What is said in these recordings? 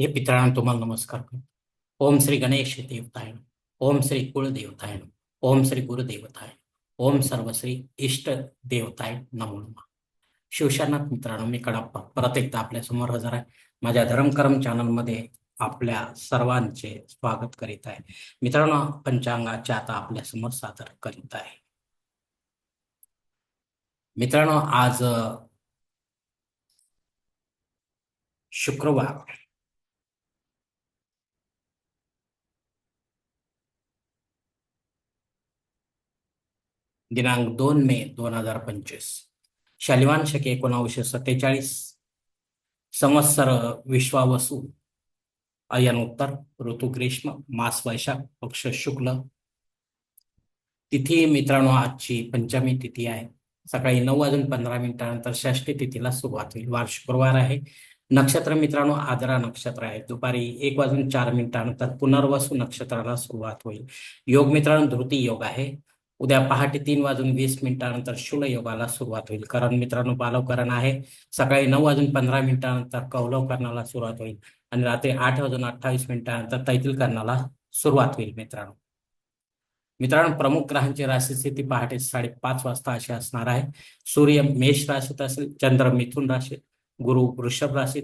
हे पितळांना तुम्हाला नमस्कार करतो. ओम श्री गणेश देवताय ओम श्री कुळदेवताय ओम श्री गुरुदेवताय ओम सर्वश्री इष्ट देवताय नमो नमः. शिवशरणात मित्रांनो मी कडाप्पा. परत एकदा आपल्यासमोर हजर आहे. माझ्या धर्मकरम चॅनलमध्ये आपल्या सर्वांचे स्वागत करीत आहे. मित्रांनो पंचांगाचे आता आपल्यासमोर सादर करीत आहे. मित्रांनो आज शुक्रवार. दिनांक दोन मे दोन हजार पंचवीस. शालिवान शके एकोणावीसशे सत्तेचाळीस. संवत्सर विश्वावसू. अयन उत्तर ऋतू ग्रीष्म मास वैशाख पक्ष शुक्ल. तिथी मित्रांनो आजची पंचमी तिथी आहे. सकाळी नऊ वाजून पंधरा मिनिटानंतर षष्टी तिथीला सुरुवात होईल. वार शुक्रवार आहे. नक्षत्र मित्रांनो आदरा नक्षत्र आहे. दुपारी एक वाजून चार मिनिटानंतर पुनर्वसू नक्षत्राला सुरुवात होईल. योग मित्रांनो धृती योग आहे. उद्या पहाटे तीन वाजून वीस मिनिटानंतर शूल योगाला सुरुवात होईल. कारण मित्रांनो बालवकरण आहे. सकाळी नऊ वाजून पंधरा मिनिटानंतर कौलवकरणाला सुरुवात होईल. आणि रात्री आठ वाजून अठ्ठावीस मिनिटानंतर तैतिलकरणाला सुरुवात होईल मित्रांनो. मित्रांनो प्रमुख ग्रहांची राशी स्थिती पहाटे साडेपाच वाजता अशी असणार आहे. सूर्य मेष राशीत असेल चंद्र मिथुन राशीत गुरु वृषभ राशीत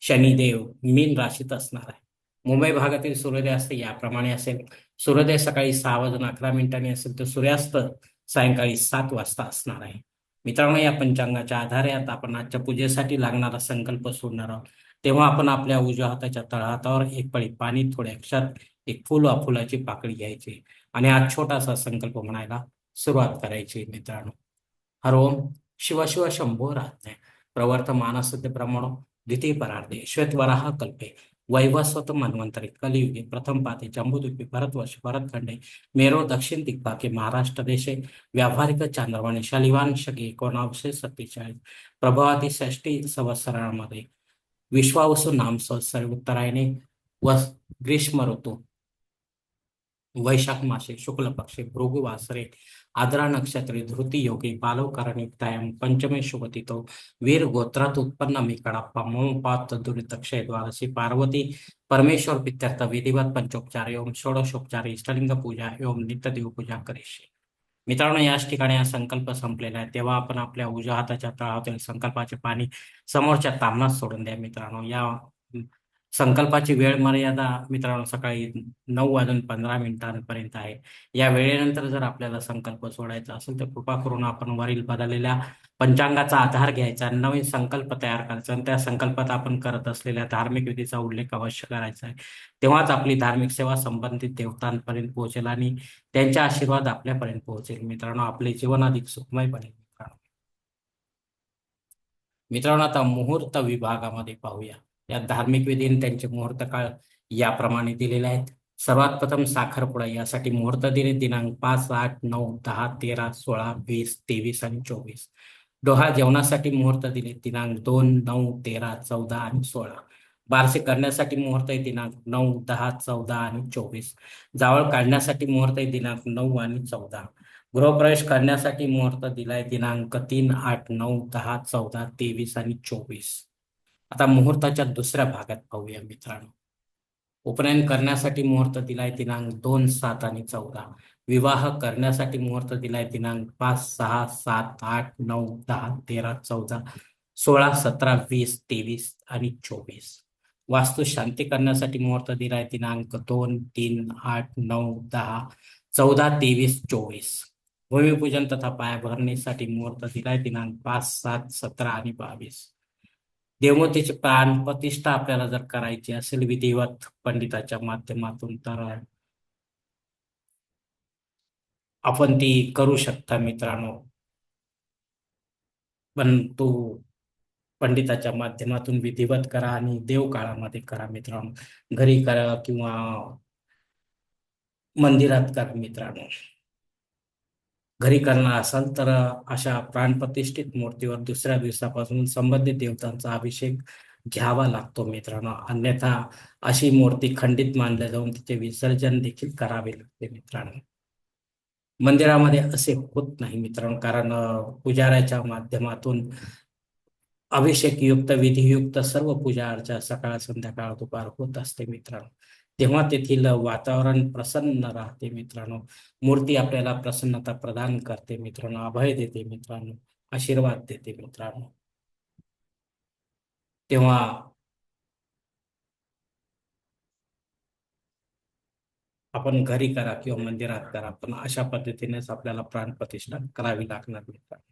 शनिदेव मीन राशीत असणार आहे. मुंबई भागातील सूर्योदय असते याप्रमाणे असेल. सूर्योदय सकाळी सहा वाजून अकरा मिनिटांनी असेल तर सूर्यास्त सायंकाळी सात वाजता असणार आहे. मित्रांनो या पंचांगाच्या आधारे आता आपण आजच्या पूजेसाठी लागणारा संकल्प सोडणार आहोत. तेव्हा आपण आपल्या उजव्या हाताच्या तळहातावर एक पळी पाणी थोडे अक्षरात एक फुल वा फुलाची पाकळी घ्यायची आणि आज छोटासा संकल्प म्हणायला सुरुवात करायची मित्रांनो. हर ओम शिव शिव शंभो प्रवर्तमान सत्य प्रमाण द्वितीय परार्धे. श्वेतवराह कल्पे. वैवस्वत मन्वंतरे कलियुगे प्रथम पाते जम्बूद्वीपे भरतवर्ष भरतखंडे मेरो दक्षिण दिग्भागे महाराष्ट्र देशे व्यावहारिक चांद्रवाणी शालिवान शके सत्तेचाळीस प्रभावती षष्टी संवत्सरामध्ये विश्वावसू नाम संवत्सर उत्तरायणे व ग्रीष्म ऋतू वैशाख मासे शुक्ल पक्षे भृगु वासरे आद्रा नक्षत्रे धृती योगे बालवकरणयुक्तायाम पंचमे शुभतितो वीर गोत्रात उत्पन्न मी कडाप्पा मम पात दुरितक्षय द्वादशी पार्वती परमेश्वर पित्यर्थ विधिवत पंचोपचार ओम षोडशोपचार इष्टलिंग पूजा ओम नित्यदेव पूजा करीशी. मित्रांनो याच ठिकाणी हा संकल्प संपलेला आहे. तेव्हा आपण आपल्या उजव्या हाताच्या तळातील संकल्पाचे पाणी समोरच्या तामणात सोडून द्या मित्रांनो. या संकल्पाची वेळ मर्यादा मित्रांनो सकाळी नऊ वाजून पंधरा मिनिटांपर्यंत आहे. या वेळेनंतर जर आपल्याला संकल्प सोडायचा असेल तर कृपा करून आपण वरील बदललेल्या पंचांगाचा आधार घ्यायचा नवीन संकल्प तयार करायचा आणि त्या संकल्पात आपण करत असलेल्या धार्मिक विधीचा उल्लेख अवश्य करायचा आहे. तेव्हाच आपली धार्मिक सेवा संबंधित देवतांपर्यंत पोहोचेल आणि त्यांचा आशीर्वाद आपल्यापर्यंत पोहोचेल. मित्रांनो आपले जीवन अधिक सुखमय बनेल. मित्रांनो मित्रांनो आता मुहूर्त विभागामध्ये पाहूया. या धार्मिक विधीने त्यांचे मुहूर्त काळ याप्रमाणे दिलेले आहेत. सर्वात प्रथम साखरपुडा यासाठी मुहूर्त दिले. दिनांक पाच आठ नऊ दहा तेरा सोळा वीस तेवीस आणि चोवीस. डोहा जेवणासाठी मुहूर्त दिले. दिनांक दोन नऊ तेरा चौदा आणि सोळा. बारसे करण्यासाठी मुहूर्त आहे. दिनांक नऊ दहा चौदा आणि चोवीस. जावळ काढण्यासाठी मुहूर्त आहे. दिनांक नऊ आणि चौदा. गृहप्रवेश करण्यासाठी मुहूर्त दिलाय. दिनांक तीन आठ नऊ दहा चौदा तेवीस आणि चोवीस. आता मुहूर्ताच्या दुसऱ्या भागात पाहूया मित्रांनो. उपनयन करण्यासाठी मुहूर्त दिलाय दिनांक दोन सात आणि चौदा. विवाह करण्यासाठी मुहूर्त दिलाय दिनांक पाच सहा सात आठ नऊ दहा तेरा चौदा सोळा सतरा वीस तेवीस आणि चोवीस. वास्तू शांती करण्यासाठी मुहूर्त दिलाय दिनांक दोन तीन आठ नऊ दहा चौदा तेवीस चोवीस. भूमिपूजन तथा पायाभरणीसाठी मुहूर्त दिलाय दिनांक पाच सात सतरा आणि बावीस. देवतेची प्राण प्रतिष्ठा आपल्याला जर करायची असेल विधिवत पंडिताच्या माध्यमातून तर आपण ती करू शकता मित्रांनो. पण तो पंडिताच्या माध्यमातून विधिवत करा आणि देव काळामध्ये करा मित्रांनो. घरी करा किंवा मंदिरात करा मित्रांनो. घरी करणार असाल तर अशा प्राणप्रतिष्ठित मूर्तीवर दुसऱ्या दिवसापासून संबंधित देवतांचा अभिषेक घ्यावा लागतो मित्रांनो. अन्यथा अशी मूर्ती खंडित मानल्या जाऊन तिचे विसर्जन देखील करावे लागते मित्रांनो. मंदिरामध्ये असे होत नाही मित्रांनो कारण पुजाऱ्याच्या माध्यमातून अभिषेक युक्त विधियुक्त सर्व पूजा अर्चा सकाळ संध्याकाळ दुपार होत असते मित्रांनो. तेव्हा तेथील वातावरण प्रसन्न राहते मित्रांनो. मूर्ती आपल्याला प्रसन्नता प्रदान करते मित्रांनो. अभय देते मित्रांनो. आशीर्वाद देते मित्रांनो. तेव्हा आपण घरी करा किंवा मंदिरात करा. पण अशा पद्धतीनेच आपल्याला प्राणप्रतिष्ठा करावी लागणार मित्रांनो.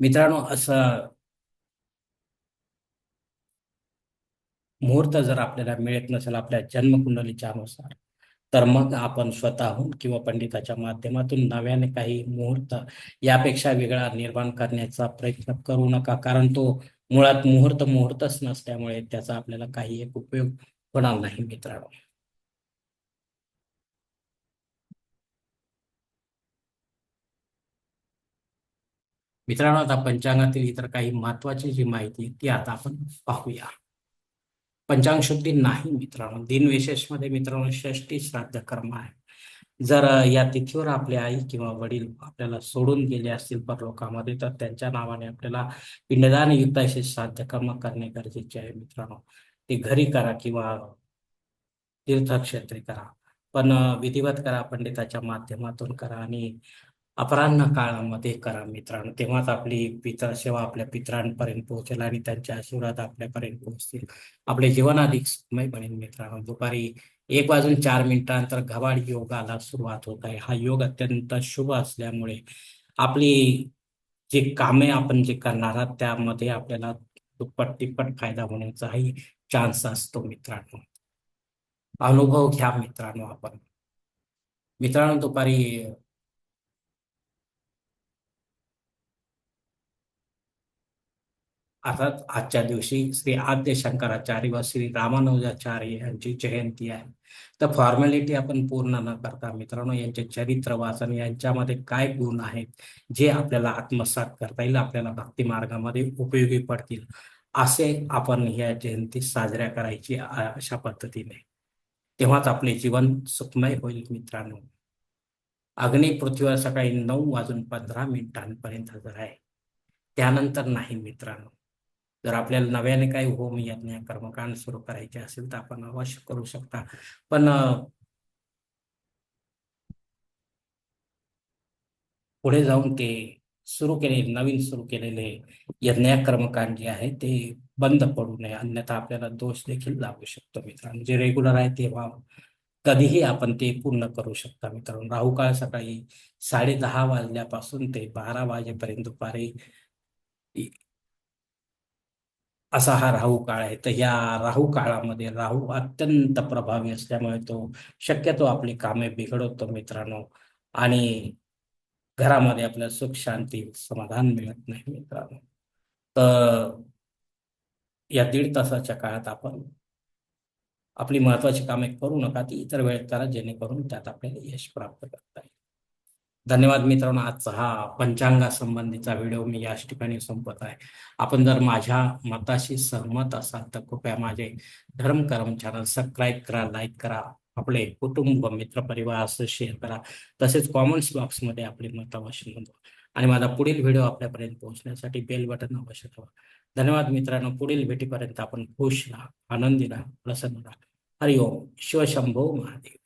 मित्रांनो असं मुहूर्त जर आपल्याला मिळत नसेल आपल्या जन्मकुंडलीच्या अनुसार तर मग आपण स्वतःहून किंवा पंडिताच्या माध्यमातून नव्याने काही मुहूर्त यापेक्षा वेगळा निर्माण करण्याचा प्रयत्न करू नका. कारण तो मुळात मुहूर्त मुहूर्तच नसल्यामुळे त्याचा आपल्याला काही एक उपयोग होणार नाही मित्रांनो. मित्रांनो आता पंचांगातील इतर काही महत्वाची जी माहिती ती आता आपण पाहूया. पंचांग शुद्धी नाही मित्रांनो. दिनविशेषमध्ये मित्रांनो षष्टी श्राद्ध कर्म आहे. जर या तिथीवर आपले आई किंवा वडील आपल्याला सोडून गेले असतील परलोकामध्ये तर त्यांच्या नावाने आपल्याला पिंडदान युक्त असे श्राद्ध कर्म करणे गरजेचे आहे मित्रांनो. ते घरी करा किंवा तीर्थक्षेत्री करा. पण विधिवत करा पंडिताच्या माध्यमातून करा आणि अपराह्न काळामध्ये करा मित्रांनो. तेव्हाच आपली पितर सेवा आपल्या पित्रांपर्यंत पोहोचेल आणि त्यांचे आशीर्वाद आपल्यापर्यंत पोहोचतील. आपले जीवन अधिक सुखमय बनेल मित्रांनो. दुपारी एक वाजून चार मिनिटांनंतर घबाड योगाला सुरुवात होत आहे. हा योग अत्यंत शुभ असल्यामुळे आपली जे कामे आपण जे करणार आहात त्यामध्ये आपल्याला दुप्पट तिप्पट फायदा होण्याचाही चान्स असतो मित्रांनो. अनुभव घ्या मित्रांनो आपण. मित्रांनो दुपारी अर्थात आजच्या दिवशी श्री आद्य शंकराचार्य व श्री रामानुजाचार्य यांची जयंती आहे. तर फॉर्मॅलिटी आपण पूर्ण न करता मित्रांनो यांचे चरित्र वाचन यांच्यामध्ये काय गुण आहेत जे आपल्याला आत्मसात करता येईल आपल्याला भक्ती मार्गामध्ये उपयोगी पडतील असे आपण या जयंती साजऱ्या करायची अशा पद्धतीने. तेव्हाच आपले जीवन सुखमय होईल मित्रांनो. अग्नी पृथ्वीवर सकाळी नऊ वाजून पंधरा मिनिटांपर्यंत हजर आहे त्यानंतर नाही मित्रांनो. जर आपल्याला नव्याने काही होम यज्ञ कर्मकांड सुरू करायचे असेल तर आपण अवश्य करू शकता. पण पुढे जाऊन ते सुरू केलेले नवीन सुरू केलेले यज्ञ कर्मकांड जे आहे ते बंद पडू नये. अन्यथा आपल्याला दोष देखील लागू शकतो मित्रांनो. जे रेग्युलर आहे तेव्हा कधीही आपण ते पूर्ण करू शकता मित्रांनो. राहू काळ सकाळी साडे दहा वाजल्यापासून ते बारा वाजेपर्यंत दुपारी असा हा राहू काळ आहे. तर या राहू काळामध्ये राहू अत्यंत प्रभावी असल्यामुळे तो शक्यतो आपली कामे बिघडवतो मित्रांनो. आणि घरामध्ये आपल्या सुख शांती समाधान मिळत नाही मित्रांनो. तर या दीड तासाच्या काळात आपण आपली महत्वाची कामे करू नका ती इतर वेळेत करा जेणेकरून त्यात आपल्याला यश प्राप्त करता येईल. धन्यवाद मित्रांनो आजचा हा पंचांगा संबंधीचा व्हिडिओ मी याच ठिकाणी संपत आहे. आपण जर माझ्या मताशी सहमत असाल तर कृपया माझे धर्म कर्म चॅनल सबस्क्राईब करा लाईक करा आपले कुटुंब मित्र परिवार असं शेअर करा. तसेच कॉमेंट्स बॉक्समध्ये आपले मत अवश्य नोंदवा. आणि माझा पुढील व्हिडिओ आपल्यापर्यंत पोहोचण्यासाठी बेल बटन अवश्य ठेवा. धन्यवाद मित्रांनो पुढील भेटीपर्यंत आपण खुश राहा आनंदी राहा प्रसन्न राहा. हरिओम शिवशंभो महादेव.